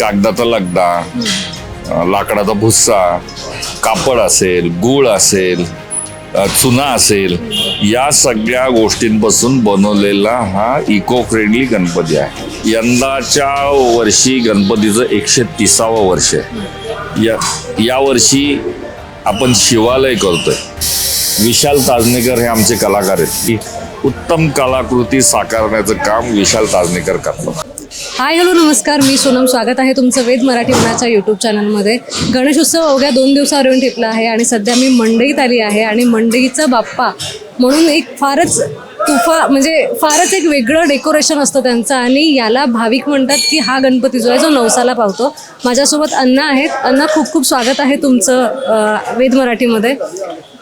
कागदाचा लगदा लाकडाचा भुस्सा कापड असेल गूळ असेल चुना असेल या सगळ्या गोष्टींपासून बनवलेला हा इको फ्रेंडली गणपती आहे. यंदाच्या वर्षी गणपतीचं एकशे तिसावं वर्ष आहे. या यावर्षी आपण शिवालय करतोय. विशाल ताजनेकर हे आमचे कलाकार आहेत. की उत्तम कलाकृती साकारण्याचं काम विशाल ताजनेकर करतात. हाय हॅलो नमस्कार. मी सोनम. स्वागत आहे तुमचं वेद मराठी मनाच्या यूट्यूब चॅनलमध्ये गणेशोत्सव अवघ्या दोन दिवसावर येऊन ठेपला आहे आणि सध्या मी मंडईत आली आहे आणि मंडईचा बाप्पा म्हणून एक फारच तुफा म्हणजे फारच एक वेगळं डेकोरेशन असतं त्यांचं आणि याला भाविक म्हणतात की हा गणपती जो आहे जो नवसाला पावतो. माझ्यासोबत अण्णा आहेत. अण्णा खूप खूप स्वागत आहे तुमचं वेद मराठीमध्ये.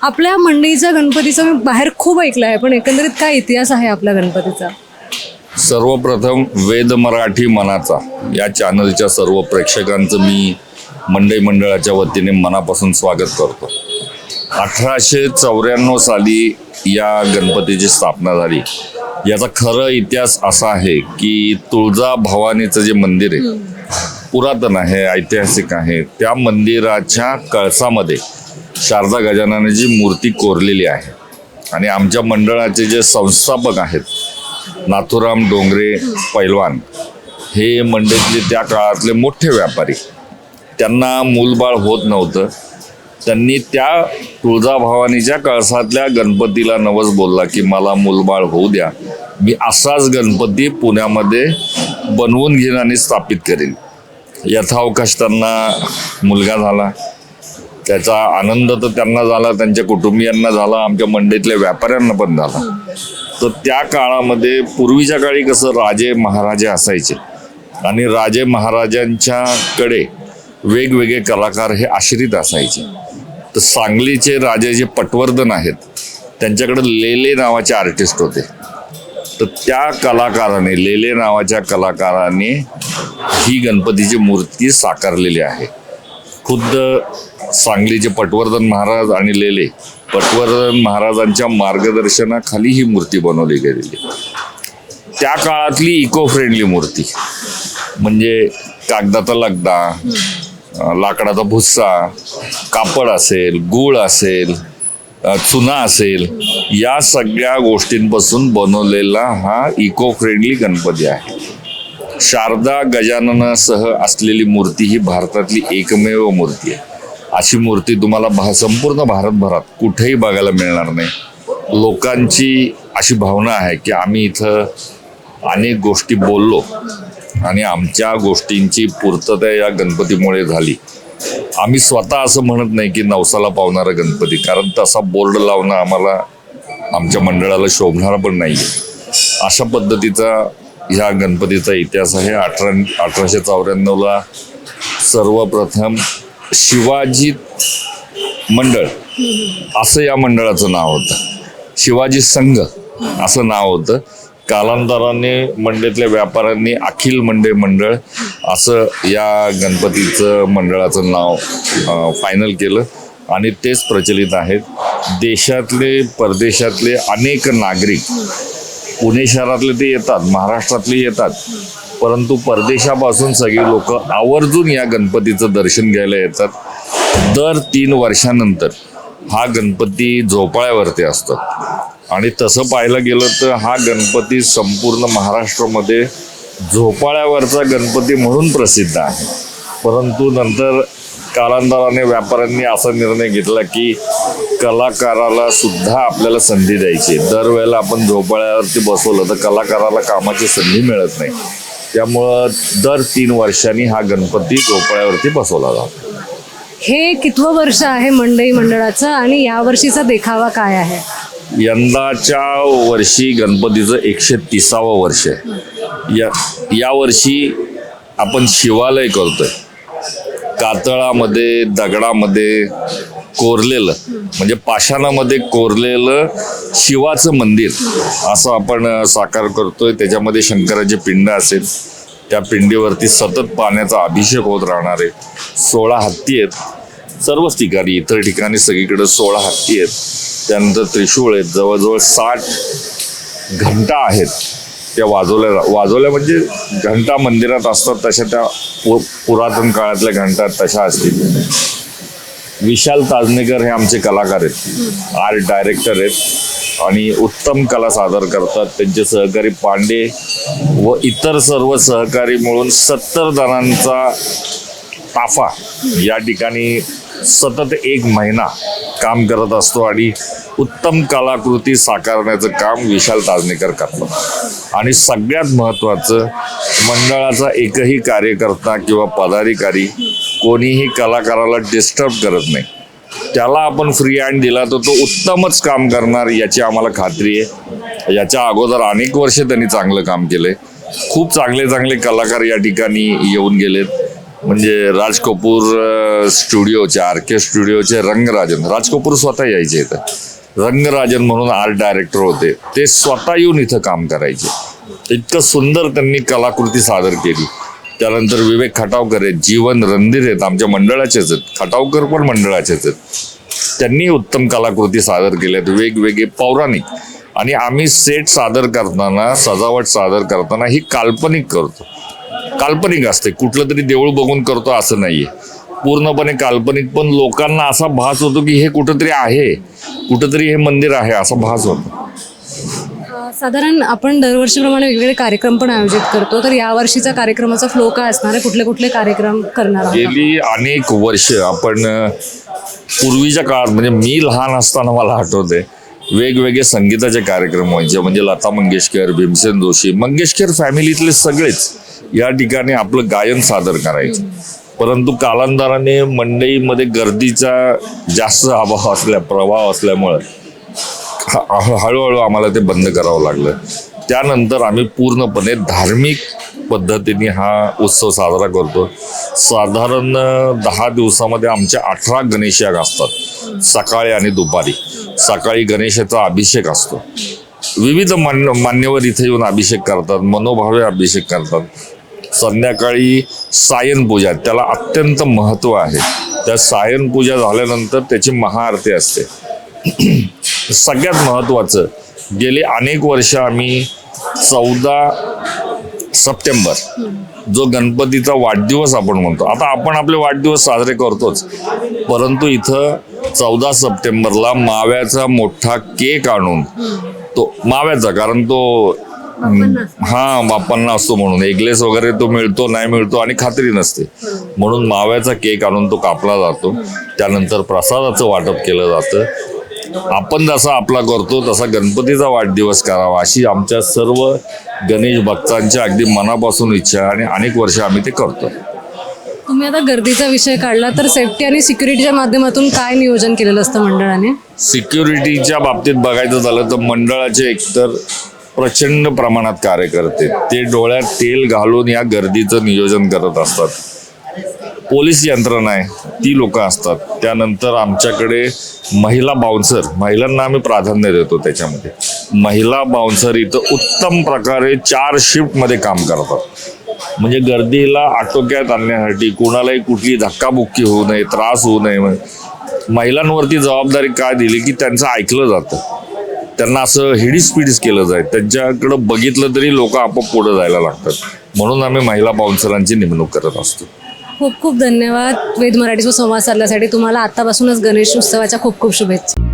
आपल्या मंडईचा गणपतीचं मी बाहेर खूप ऐकलं आहे पण एकंदरीत काय इतिहास आहे आपल्या गणपतीचा? सर्वप्रथम वेद मराठी मनाचा या चॅनलच्या सर्व प्रेक्षकांचं मी मंडई मंडळाच्या वतीने मनापासून स्वागत करतो. अठराशे चौऱ्याण्णव साली या गणपतीची स्थापना झाली. याचा खरं इतिहास असा आहे की तुळजा भवानीचं जे मंदिर आहे पुरातन आहे ऐतिहासिक आहे त्या मंदिराच्या कळसामध्ये शारदा गजाननाची मूर्ती कोरलेली आहे. आणि आमच्या मंडळाचे जे संस्थापक आहेत नाथुराम डोंगरे पैलवान हे मंडईतले त्या काळातले मोठे व्यापारी. त्यांना मूलबाळ होत नव्हतं. त्यांनी त्या तुळजाभवानीच्या कळसातल्या गणपतीला नवस बोलला की मला मूलबाळ होऊ द्या. मी असाच गणपती पुण्यामध्ये बनवून घेईन आणि स्थापित करेन. यथावकाश त्यांना मुलगा झाला. त्याचा आनंद तर त्यांना झाला त्यांच्या कुटुंबियांना झाला आमच्या मंडईतल्या व्यापाऱ्यांना पण झाला. तर त्या काळामध्ये पूर्वीच्या काळी कसं राजे महाराजे असायचे आणि राजे महाराजांच्याकडे वेगवेगळे कलाकार हे आश्रित असायचे. तर सांगलीचे राजे जे पटवर्धन आहेत त्यांच्याकडे लेले नावाचे आर्टिस्ट होते. तर त्या कलाकाराने लेले नावाच्या कलाकाराने ही गणपतीची मूर्ती साकारलेली आहे. खुद्द सांगलीचे पटवर्धन महाराज आणि लेले पटवर्धन महाराजांच्या मार्गदर्शनाखाली ही मूर्ती बनवली गेलेली. त्या काळातली इको फ्रेंडली मूर्ती म्हणजे कागदाचा लगदा लाकडाचा भुस्सा कापड असेल गूळ असेल चुना असेल या सगळ्या गोष्टींपासून बनवलेला हा इको फ्रेंडली गणपती आहे. शारदा गजाननासह असलेली मूर्ती ही भारतातली एकमेव मूर्ती आहे. अशी मूर्ती तुम्हाला भा संपूर्ण भारतभरात कुठेही बघायला मिळणार नाही. लोकांची अशी भावना आहे की आम्ही इथं अनेक गोष्टी बोललो आणि आमच्या गोष्टींची पूर्तता या गणपतीमुळे झाली. आम्ही स्वतः असं म्हणत नाही की नवसाला पावणारा गणपती कारण तसा बोर्ड लावणं आम्हाला आमच्या मंडळाला शोभणारा पण नाही अशा पद्धतीचा ह्या गणपतीचा इतिहास आहे. अठरा अठराशे चौऱ्याण्णवला सर्वप्रथम शिवाजी मंडळ असं या मंडळाचं नाव होतं. शिवाजी संघ असं नाव होतं. कालांतराने मंडळातल्या व्यापाऱ्यांनी अखिल मंडे मंडळ असं या गणपतीचं मंडळाचं नाव फायनल केलं. आणि तेच प्रचलित आहेत. देशातले परदेशातले अनेक नागरिक पुणे शहरातले ते येतात महाराष्ट्रातले येतात. परंतु परदेशापासून सगळी लोक आवर्जून या गणपतीचं दर्शन घ्यायला येतात. दर तीन वर्षानंतर हा गणपती झोपाळ्यावरती असतो. आणि तसं पाहायला गेलं तर हा गणपती संपूर्ण महाराष्ट्रामध्ये झोपाळ्यावरचा गणपती म्हणून प्रसिद्ध आहे. परंतु नंतर कालांतराने व्यापाऱ्यांनी असा निर्णय घेतला की कलाकाराला सुद्धा आपल्याला संधी द्यायची. दरवेळेला आपण झोपाळ्यावरती बसवलं तर कलाकाराला कामाची संधी मिळत नाही. त्यामुळं दर तीन वर्षांनी हा गणपती झोपाळ्यावरती बसवला जातो. हे कितवं वर्ष आहे मंडई मंडळाचं आणि यावर्षीचा देखावा काय आहे? यंदाच्या वर्षी गणपतीचं एकशे तिसावं वर्ष आहे. या यावर्षी आपण शिवालय करतोय. कातळामध्ये दगडामध्ये कोरलेलं म्हणजे पाषाणामध्ये कोरलेलं शिवाचं मंदिर असं आपण साकार करतोय. त्याच्यामध्ये शंकराचे पिंड असेल. त्या पिंडीवरती सतत पाण्याचा अभिषेक होत राहणार आहे. सोळा हत्ती आहेत. सर्वच ठिकाणी इतर ठिकाणी सगळीकडे सोळा हत्ती आहेत. त्यानंतर त्रिशूळ आहेत. जवळजवळ साठ घंटा आहेत. त्या वाजवल्या वाजवल्या म्हणजे घंटा मंदिरात असतात तशा त्या पु- पुरातन काळातल्या घंटा तशा असतील. विशाल ताजनेकर हे आमचे कलाकार आहेत. आर्ट डायरेक्टर आहेत. आणि उत्तम कला सादर करतात. त्यांचे सहकारी पांडे व इतर सर्व सहकारी मिळून सत्तर जणांचा ताफा या ठिकाणी सतत एक महिना काम करत असतो. आणि उत्तम कलाकृती साकारण्याचं काम विशाल ताजनेकर करतात. आणि सगळ्यात महत्त्वाचं मंडळाचा एकही कार्यकर्ता किंवा पदाधिकारी कोणीही कलाकाराला डिस्टर्ब करत नाही. त्याला आपण फ्री हँड दिला तर तो उत्तमच काम करणार याची आम्हाला खात्री आहे. याच्या अगोदर अनेक वर्षे त्यांनी चांगलं काम केलं आहे खूप चांगले चांगले कलाकार या ठिकाणी येऊन गेलेत. म्हणजे राज कपूर स्टुडिओचे आर के स्टुडिओचे रंगराजन. राज कपूर स्वतः यायचे इथं. रंगराजन म्हणून आर्ट डायरेक्टर होते. ते स्वतः येऊन इथं काम करायचे. इतकं सुंदर त्यांनी कलाकृती सादर केली. त्यानंतर विवेक खटावकर आहेत जीवन रणधीर आहेत आमच्या मंडळाचेच आहेत. खटावकर पण मंडळाचेच आहेत. त्यांनी उत्तम कलाकृती सादर केल्यात वेगवेगळे पौराणिक. आणि आम्ही सेट सादर करताना सजावट सादर करताना ही काल्पनिक करतो. काल्पनिक असते. कुठलं तरी देऊळ बघून करतो असं नाहीये. पूर्णपणे काल्पनिक पण लोकांना असा भास होतो की हे कुठंतरी आहे. कुठंतरी हे मंदिर आहे असा भास होतो. साधारण आपण दरवर्षीप्रमाणे वेगवेगळे कार्यक्रम पण आयोजित करतो तर या वर्षीचा कार्यक्रमाचा फ्लो काय असणार आहे? कुठले कुठले कार्यक्रम करणार गेली अनेक वर्ष आपण पूर्वीच्या काळात म्हणजे मी लहान असताना मला आठवते वेगवेगळे संगीताचे कार्यक्रम व्हायचे म्हणजे लता मंगेशकर भीमसेन जोशी मंगेशकर फॅमिलीतले सगळेच या ठिकाणी आपलं गायन सादर करायचे. परंतु कालांतराने मंडईमध्ये गर्दीचा जास्त अभाव असल्या प्रभाव असल्यामुळं हळूहळू आम्हाला ते बंद करावं लागलं. त्यानंतर आम्ही पूर्णपणे धार्मिक पद्धतीने हा उत्सव साजरा करतो. साधारण दहा दिवसामध्ये आमच्या अठरा गणेश याग असतात सकाळी आणि दुपारी. सकाळी गणेशाचा अभिषेक असतो. विविध मान्य मान्यवर इथे येऊन अभिषेक करतात मनोभावे अभिषेक करतात. संध्याकाळी सायन पूजा त्याला अत्यंत महत्त्व आहे. त्या सायन पूजा झाल्यानंतर त्याची महाआरती असते. सगळ्यात महत्त्वाचं गेली अनेक वर्ष आम्ही चौदा सप्टेंबर जो गणपतीचा वाढदिवस आपण म्हणतो. आता आपण आपले वाढदिवस साजरे करतोच. परंतु इथं चौदा सप्टेंबरला माव्याचा मोठा केक आणून तो माव्याचा कारण तो हा बाप्पांना असतो म्हणून. एगलेस वगैरे तो मिळतो नाही मिळतो आणि खात्री नसते. म्हणून माव्याचा केक आणून तो कापला जातो. त्यानंतर प्रसादाचं वाटप केलं जातं. आपण जसा आपला करतो तसा गणपतीचा वाढदिवस करावा अशी आमच्या सर्व गणेश भक्तांच्या अगदी मनापासून इच्छा आणि अनेक वर्ष आम्ही ते करतो. तुम्ही आता गर्दीचा विषय काढला तर सेफ्टी आणि सिक्युरिटीच्या माध्यमातून काय नियोजन केलेलं असतं मंडळाने? सिक्युरिटीच्या बाबतीत बघायचं झालं तर मंडळाचे एकतर प्रचंड प्रमाणात कार्यकर्ते ते डोळ्यात तेल घालून या गर्दीचं नियोजन करत असतात. पोलीस यंत्रणा आहे ती लोक असतात. त्यानंतर आमच्याकडे महिला बाउन्सर महिलांना आम्ही प्राधान्य देतो त्याच्यामध्ये. महिला बाउन्सर इथं उत्तम प्रकारे चार शिफ्टमध्ये काम करतात. म्हणजे गर्दीला आटोक्यात आणण्यासाठी कुणालाही कुठली धक्काबुक्की होऊ नये त्रास होऊ नये. महिलांवरती जबाबदारी काय दिली की त्यांचं ऐकलं जातं. त्यांना असं हिडीस पिडीस केलं जाईल त्यांच्याकडं बघितलं तरी लोक आपोआप पुढे जायला लागतात. म्हणून आम्ही महिला बाउन्सरांची नेमणूक करत असतो. खूप खूप धन्यवाद. वेद मराठीसोबत संवाद साधल्यासाठी तुम्हाला आतापासूनच गणेश उत्सवाच्या खूप खूप शुभेच्छा.